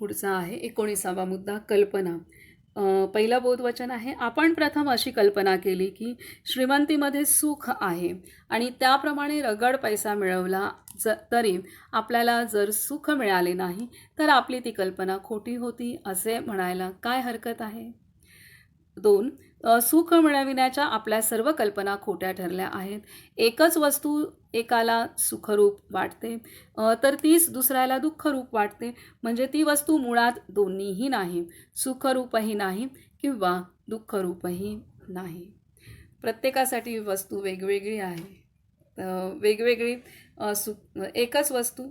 पुढचा आहे एकोणीसावा मुद्दा कल्पना. पहिलं बोधवचन आहे आपण प्रथम अशी कल्पना केली की श्रीमंतीमध्ये सुख आहे आणि त्याप्रमाणे रगड पैसा मिळवला ज तरी आपल्याला जर सुख मिळाले नाही तर आपली ती कल्पना खोटी होती असे म्हणायला काय हरकत आहे? दोन सुख मिळविण्याच्या आपल्या सर्व कल्पना खोट्या ठरल्या आहेत. एकच वस्तू एकाला सुखरूप वाटते तर तीच दुसऱ्याला दुःखरूप वाटते. म्हणजे ती वस्तू मुळात दोन्हीही नाही सुखरूपही नाही किंवा दुःखरूपही नाही. प्रत्येकासाठी वस्तू वेगवेगळी आहे. वेगवेगळी सुख एकच वस्तू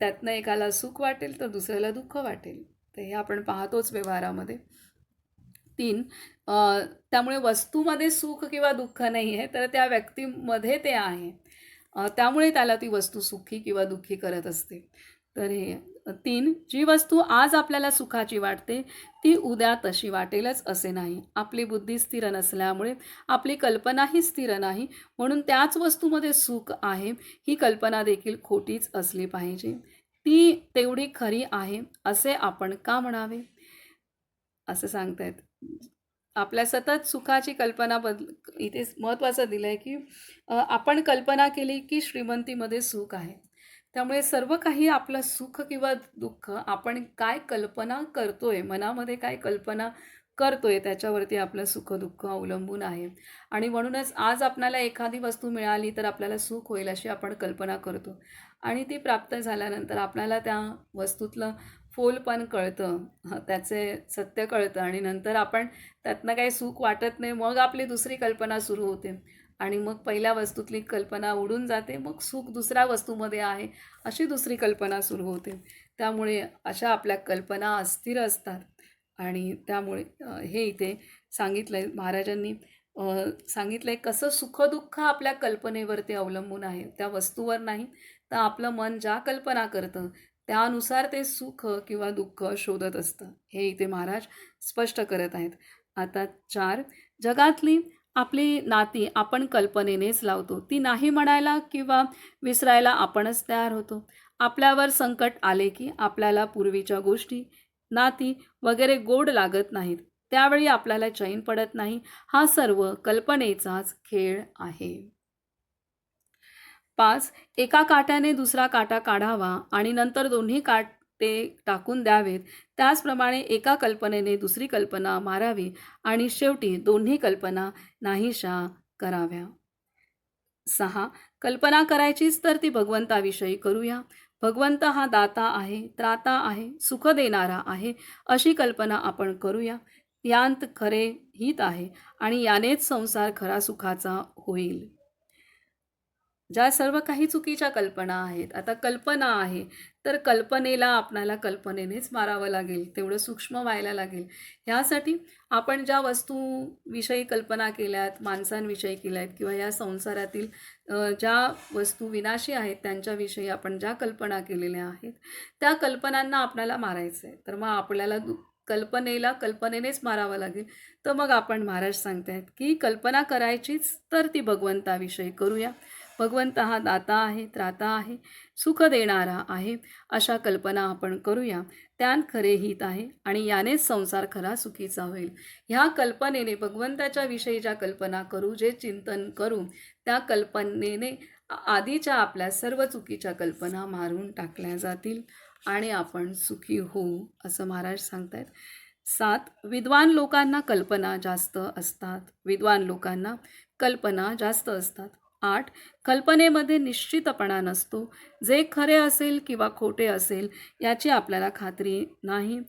त्यातनं एकाला सुख वाटेल तर दुसऱ्याला दुःख वाटेल. तर हे आपण पाहतोच व्यवहारामध्ये. तीन त्यामुळे वस्तूमध्ये सुख किंवा दुःख नाही आहे तर त्या व्यक्तीमध्ये ते आहे. त्यामुळे त्याला ती वस्तू सुखी किंवा दुःखी करत असते. तर हे तीन जी वस्तू आज आपल्याला सुखाची वाटते ती उद्या तशी वाटेलच असे नाही. आपली बुद्धी स्थिर नसल्यामुळे आपली कल्पनाही स्थिर नाही म्हणून त्याच वस्तूमध्ये सुख आहे ही कल्पना देखील खोटीच असली पाहिजे. ती तेवढी खरी आहे असे आपण का म्हणावे? असं सांगतायत. आपल्या सतत सुखाची कल्पना बद इथे महत्त्वाचं दिलं आहे की आपण कल्पना केली की श्रीमंतीमध्ये सुख आहे. त्यामुळे सर्व काही आपलं सुख किंवा दुःख आपण काय कल्पना करतोय मनामध्ये काय कल्पना करतोय त्याच्यावरती आपलं सुखदुःख अवलंबून आहे. आणि म्हणूनच आज आपल्याला एखादी वस्तू मिळाली तर आपल्याला सुख होईल अशी आपण कल्पना करतो. आणि ती प्राप्त झाल्यानंतर आपल्याला त्या वस्तूतलं फोलपण कळतं. त्याचे सत्य कळतं आणि नंतर आपण त्यातनं काही सुख वाटत नाही मग आपली दुसरी कल्पना सुरू होते. आणि मग पहिल्या वस्तूतली कल्पना उडून जाते मग सुख दुसऱ्या वस्तूमध्ये आहे अशी दुसरी कल्पना सुरू होते. त्यामुळे अशा आपल्या कल्पना अस्थिर असतात. आणि त्यामुळे हे इथे सांगितलं आहे महाराजांनी. सांगितलं आहे कसं सुखदुःख आपल्या कल्पनेवरती अवलंबून आहे. त्या वस्तूवर नाही तर आपलं मन ज्या कल्पना करतं त्यानुसार ते सुख किंवा दुःख शोधत असतं. हे इथे महाराज स्पष्ट करत आहेत. आता चार. जगातली आपली नाती आपण कल्पनेनेच लावतो. ती नाही म्हणायला किंवा विसरायला आपणच तयार होतो. आपल्यावर संकट आले की आपल्याला पूर्वीच्या गोष्टी नाती वगैरे गोड लागत नाहीत. त्यावेळी आपल्याला चैन पडत नाही. हा सर्व कल्पनेचाच खेळ आहे. पाच. एका काट्याने दुसरा काटा काढावा आणि नंतर दोन्ही काटे टाकून द्यावेत. त्याचप्रमाणे एका कल्पनेने दुसरी कल्पना मारावी आणि शेवटी दोन्ही कल्पना नाहीशा कराव्या. सहा. कल्पना करायचीच तर ती भगवंताविषयी करूया. भगवंत हा दाता आहे त्राता आहे सुख देणारा आहे अशी कल्पना आपण करूया. यांत खरे हित आहे आणि यानेच संसार खरा सुखाचा होईल. ज्या सर्व काही चुकीच्या कल्पना आहेत आता कल्पना आहे तर कल्पनेला आपणाला कल्पनेनेच मारावं लागेल तेवढं सूक्ष्म व्हायला लागेल. ह्यासाठी आपण ज्या वस्तूविषयी कल्पना केल्यात माणसांविषयी केल्या आहेत किंवा या संसारातील ज्या वस्तू विनाशी आहेत त्यांच्याविषयी आपण ज्या कल्पना केलेल्या आहेत त्या कल्पनांना आपल्याला मारायचं आहे. तर मग आपल्याला कल्पनेला कल्पनेनेच मारावं लागेल. तर मग आपण महाराज सांगतायत की कल्पना करायचीच तर ती भगवंताविषयी करूया. भगवंत हा दाता आहे त्राता आहे सुख देणारा आहे अशा कल्पना आपण करूया. त्यान खरे हित आहे आणि यानेच संसार खरा सुखीचा होईल. ह्या कल्पनेने भगवंताच्या विषयी ज्या कल्पना करू जे चिंतन करू त्या कल्पनेने आधीच्या आपल्या सर्व चुकीच्या कल्पना मारून टाकल्या जातील आणि आपण सुखी होऊ असं महाराज सांगतायत. सात विद्वान लोकांना कल्पना जास्त असतात. विद्वान लोकांना कल्पना जास्त असतात. आठ कल्पनेमध्ये निश्चितपणा नसतो. जे खरे असेल किंवा खोटे असेल याची आपल्याला खात्री नाही.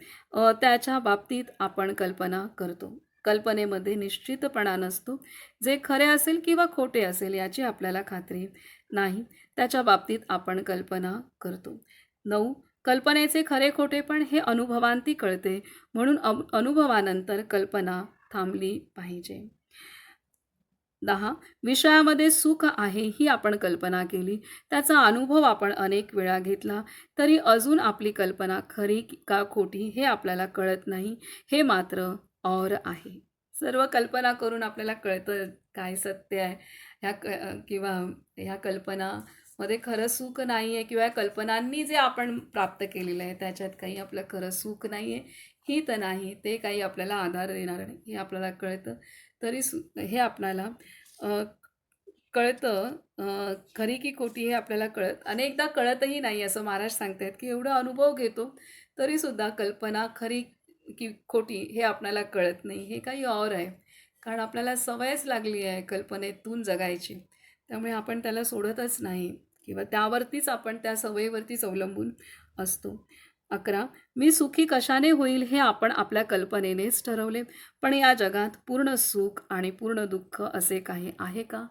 त्याच्या बाबतीत आपण कल्पना करतो. कल्पनेमध्ये निश्चितपणा नसतो. जे खरे असेल किंवा खोटे असेल याची आपल्याला खात्री नाही. त्याच्या बाबतीत आपण कल्पना करतो. नऊ कल्पनेचे खरे खोटे पण हे अनुभवांती कळते. म्हणून अनुभवानंतर कल्पना थांबली पाहिजे. दहा विषयामध्ये सुख आहे ही आपण कल्पना केली. त्याचा अनुभव आपण अनेक वेळा घेतला. तरी अजून आपली कल्पना खरी का खोटी हे आपल्याला कळत नाही. हे मात्र और आहे. सर्व कल्पना करून आपल्याला कळतं काय सत्य आहे. ह्या क किंवा ह्या कल्पनामध्ये खरं सुख नाही आहे किंवा कल्पनांनी जे आपण प्राप्त केलेलं आहे त्याच्यात काही आपलं खरं सुख नाही आहे ही तर नाही. ते काही आपल्याला आधार देणार नाही हे आपल्याला कळतं. तरी सु हे आपणाला कळतं खरी की खोटी हे आपल्याला कळत. अनेकदा कळतही नाही असं महाराज सांगतायत की एवढा अनुभव घेतो तरीसुद्धा कल्पना खरी की खोटी हे आपल्याला कळत नाही. हे काही और आहे. कारण आपल्याला सवयच लागली आहे कल्पनेतून जगायची. त्यामुळे आपण त्याला सोडतच नाही. किंवा त्यावरतीच आपण त्या सवयीवरतीच अवलंबून असतो. अकरा मी सुखी कशाने होईल हे आपण आपल्या कल्पनेनेच ठरवले. पण या जगात पूर्ण सुख आणि पूर्ण दुःख असे काही आहे का?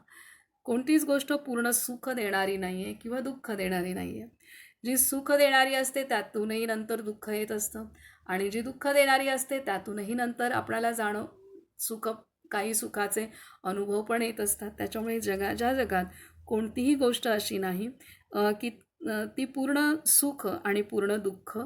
कोणतीच गोष्ट पूर्ण सुख देणारी नाही आहे किंवा दुःख देणारी नाही आहे जी सुख देणारी असते त्यातूनही नंतर दुःख येत असतं. आणि जी दुःख देणारी असते त्यातूनही नंतर आपल्याला जाणं सुख काही सुखाचे अनुभव पण येत असतात. त्याच्यामुळे जगा ज्या जगात कोणतीही गोष्ट अशी नाही की ती पूर्ण सुख आणि पूर्ण दुःख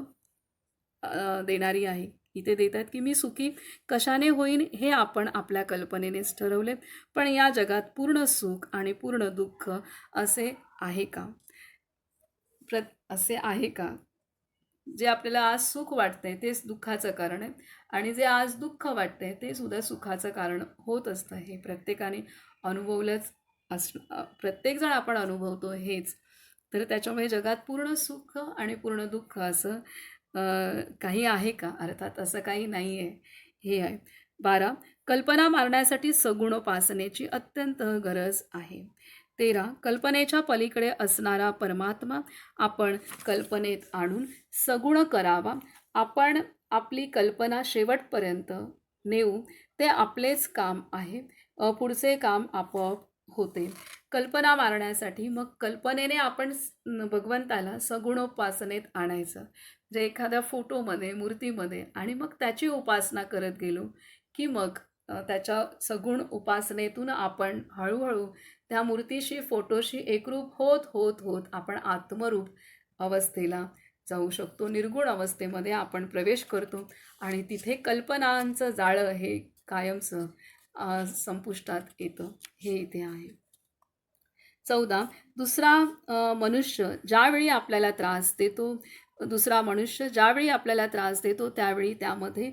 देणारी आहे. इथे देत आहेत की मी सुखी कशाने होईन हे आपण आपल्या कल्पनेनेच ठरवले पण या जगात पूर्ण सुख आणि पूर्ण दुःख असे आहे का? प्र असे आहे का? जे आपल्याला आज सुख वाटतंय तेच दुःखाचं कारण आहे. आणि जे आज दुःख वाटतंय ते सुद्धा सुखाचं कारण होत असतं. हे प्रत्येकाने अनुभवलंच अस प्रत्येकजण आपण अनुभवतो हेच. तर त्याच्यामुळे जगात पूर्ण सुख आणि पूर्ण दुःख असं काही आहे का? अर्थात असं काही नाही आहे हे आहे. बारा कल्पना मारण्यासाठी सगुणोपासनेची अत्यंत गरज आहे. तेरा कल्पनेच्या पलीकडे असणारा परमात्मा आपण कल्पनेत आणून सगुण करावा. आपण आपली कल्पना शेवटपर्यंत नेऊ. ते आपलेच काम आहे. पुढचे काम आपोआप होते. कल्पना मारण्यासाठी मग कल्पनेने आपण भगवंताला सगुणोपासनेत आणायचं. जे एखाद्या फोटोमध्ये मूर्तीमध्ये आणि मग त्याची उपासना करत गेलो की मग त्याच्या सगुण उपासनेतून आपण हळूहळू त्या मूर्तीशी फोटोशी एकरूप होत होत होत आपण आत्मरूप अवस्थेला जाऊ शकतो. निर्गुण अवस्थेमध्ये आपण प्रवेश करतो आणि तिथे कल्पनांचं जाळं हे कायमचं संपुष्टात येतं. हे इथे आहे. चौदा. दुसरा मनुष्य ज्यावेळी आपल्याला त्रास देतो दुसरा मनुष्य ज्यावेळी आपल्याला त्रास देतो त्यावेळी त्यामध्ये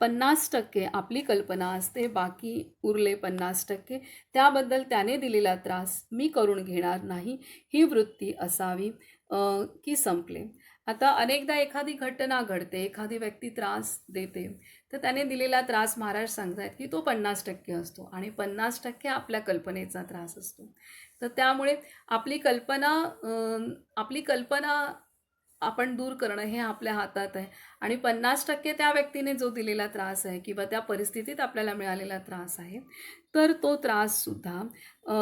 पन्नास टक्के आपली कल्पना असते बाकी उरले पन्नास टक्के त्याबद्दल त्याने दिलेला त्रास मी करून घेणार नाही ही वृत्ती असावी. अ, की संपले. आता अनेकदा एखादी घटना घडते एखादी व्यक्ती त्रास देते तर त्याने दिलेला त्रास महाराज सांगतायत की तो पन्नास टक्के असतो आणि पन्नास टक्के आपल्या कल्पनेचा त्रास असतो. तर त्यामुळे आपली कल्पना आपली कल्पना आपण दूर करणं हे आपल्या हातात आहे आणि पन्नास टक्के त्या व्यक्तीने जो दिलेला त्रास आहे किंवा त्या परिस्थितीत आपल्याला मिळालेला त्रास आहे तर तो त्राससुद्धा अ,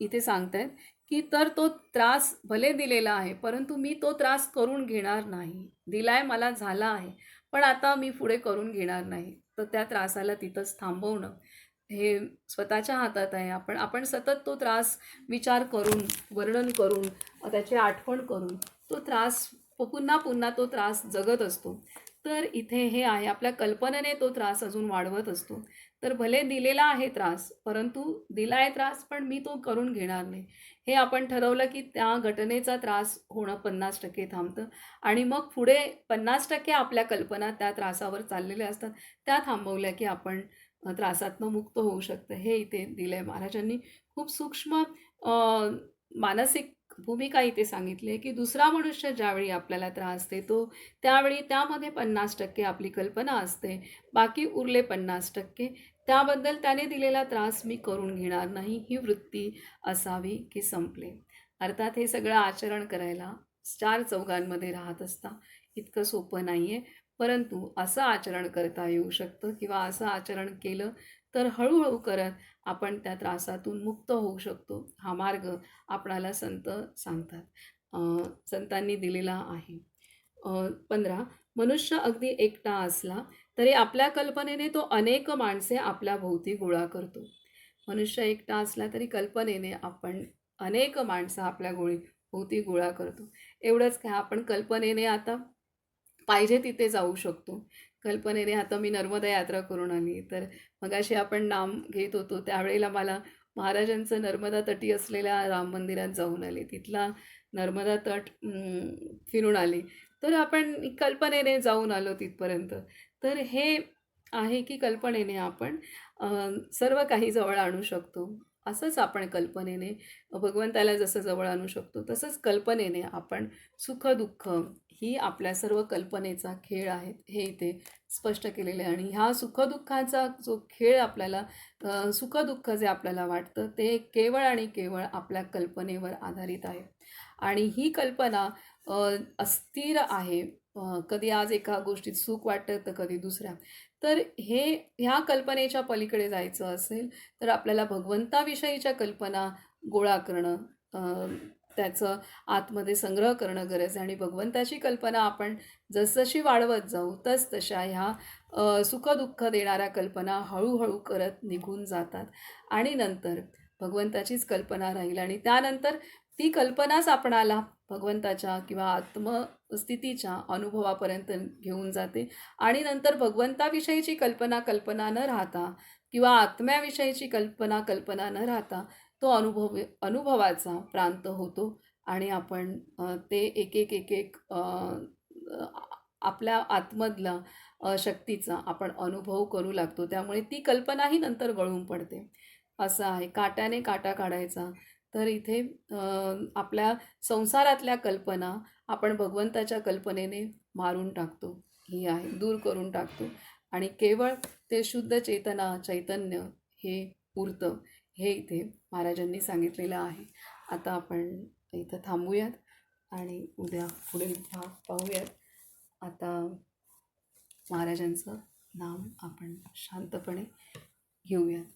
इथे सांगतायत की तर तो त्रास भले दिलेला आहे परंतु मी तो त्रास करून घेणार नाही. दिलाय मला झाला आहे पण आता मी पुढे करून घेणार नाही. तर त्या त्रासाला तिथंच थांबवणं हे स्वतःच्या हातात आहे. आपण आपण सतत तो त्रास विचार करून वर्णन करून त्याची आठवण करून तो त्रास पुन्हा पुन्हा तो त्रास जगत असतो. तर इथे हे आहे आपल्या कल्पनेने तो त्रास अजून वाढवत असतो. तर भले दिलेला आहे त्रास परंतु दिला आहे त्रास पण मी तो करून घेणार नाही. हे आपण ठरवलं की त्या घटनेचा त्रास होणं पन्नास टक्के थांबतं आणि मग पुढे पन्नास टक्के आपल्या कल्पना त्या त्रासावर चाललेल्या असतात. त्या थांबवल्या की आपण त्रासातनं मुक्त होऊ शकतं. हे इथे दिलं आहे महाराजांनी. खूप सूक्ष्म मानसिक भूमिका इथे सांगितली आहे की दुसरा मनुष्य ज्यावेळी आपल्याला त्रास देतो त्यावेळी त्यामध्ये पन्नास टक्के आपली कल्पना असते. बाकी उरले पन्नास टक्के त्याबद्दल त्याने दिलेला त्रास मी करून घेणार नाही ही वृत्ती असावी की संपले. अर्थात हे सगळं आचरण करायला चार चौघांमध्ये राहत असता इतकं सोपं नाही आहे परंतु असं आचरण करता येऊ शकतं किंवा असं आचरण केलं तर हळूहळू करत आपण त्या त्रासातून मुक्त होऊ शकतो. हा मार्ग आपणाला संत सांगतात. संतांनी दिलेला आहे. पंधरा मनुष्य अगदी एकटा असला तरी आपल्या कल्पनेने तो अनेक माणसे आपल्या भोवती गोळा करतो. मनुष्य एकटा असला तरी कल्पनेने आपण अनेक माणसं आपल्या गोळी भोवती गोळा करतो. एवढंच काय आपण कल्पनेने आता पाहिजे तिथे जाऊ शकतो. कल्पनेने आता मी नर्मदा यात्रा करून आली. तर मगाशी आपण नाम घेत होतो त्यावेळेला मला महाराजांचं नर्मदा तटी असलेल्या राम मंदिरात जाऊन आले. तिथला नर्मदा तट फिरून आले. तर आपण कल्पनेने जाऊन आलो तिथपर्यंत. तर हे आहे की कल्पनेने आपण सर्व काही जवळ आणू शकतो. असंच आपण कल्पनेने भगवंताला जसं जवळ आणू शकतो तसंच कल्पनेने आपण सुखदुःख ही आपल्या सर्व कल्पनेचा खेळ आहे हे इथे स्पष्ट केलेले आहे. आणि ह्या सुखदुःखाचा जो खेळ आपल्याला सुखदुःख जे आपल्याला वाटतं ते केवळ आणि केवळ आपल्या कल्पनेवर आधारित आहे. आणि ही कल्पना अस्थिर आहे. कधी आज एका गोष्टीत सुख वाटतं तर कधी दुसऱ्या. तर हे ह्या कल्पनेच्या पलीकडे जायचं असेल तर आपल्याला भगवंताविषयीच्या कल्पना गोळा करणं त्याचं आतमध्ये संग्रह करणं गरज आहे. आणि भगवंताची कल्पना आपण जसजशी वाढवत जाऊ तस तशा ह्या सुखदुःख देणाऱ्या कल्पना हळूहळू करत निघून जातात. आणि नंतर भगवंताचीच कल्पना राहील आणि त्यानंतर ती कल्पनाच आपणाला भगवंताच्या किंवा आत्मस्थितीच्या अनुभवापर्यंत घेऊन जाते. आणि नंतर भगवंताविषयीची कल्पना कल्पना न राहता किंवा आत्म्याविषयीची कल्पना कल्पना न राहता तो अनुभव अनुभवाचा प्रांत होतो. आणि आपण ते एक एक एक एक आपल्या आतमधला शक्तीचा आपण अनुभव करू लागतो. त्यामुळे ती कल्पनाही नंतर गळून पडते. असं आहे. काट्याने काटा काढायचा. तर इथे आपल्या संसारातल्या कल्पना आपण भगवंताच्या कल्पनेने मारून टाकतो. ही आहे दूर करून टाकतो. आणि केवळ ते शुद्ध चेतना चैतन्य हे उरतं हे इथे महाराजांनी सांगितलेलं आहे. आता आपण इथं थांबूयात आणि उद्या पुढील भाग पाहूयात. आता महाराजांचं नाम आपण शांतपणे घेऊयात.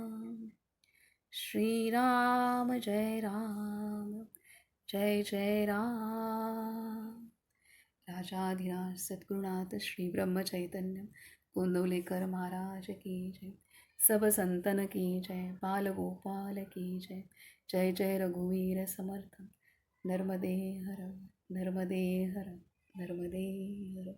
श्रीराम जय राम जय जय राम। राजाधिराज सद्गुरुनाथ श्री ब्रह्मचैतन्य गोंदवलेकर महाराज की जय। सब संतन की जय बाल गोपाल की जय। जय जय रघुवीर समर्थ नर्मदे हर नर्मदे हर नर्मदे हर।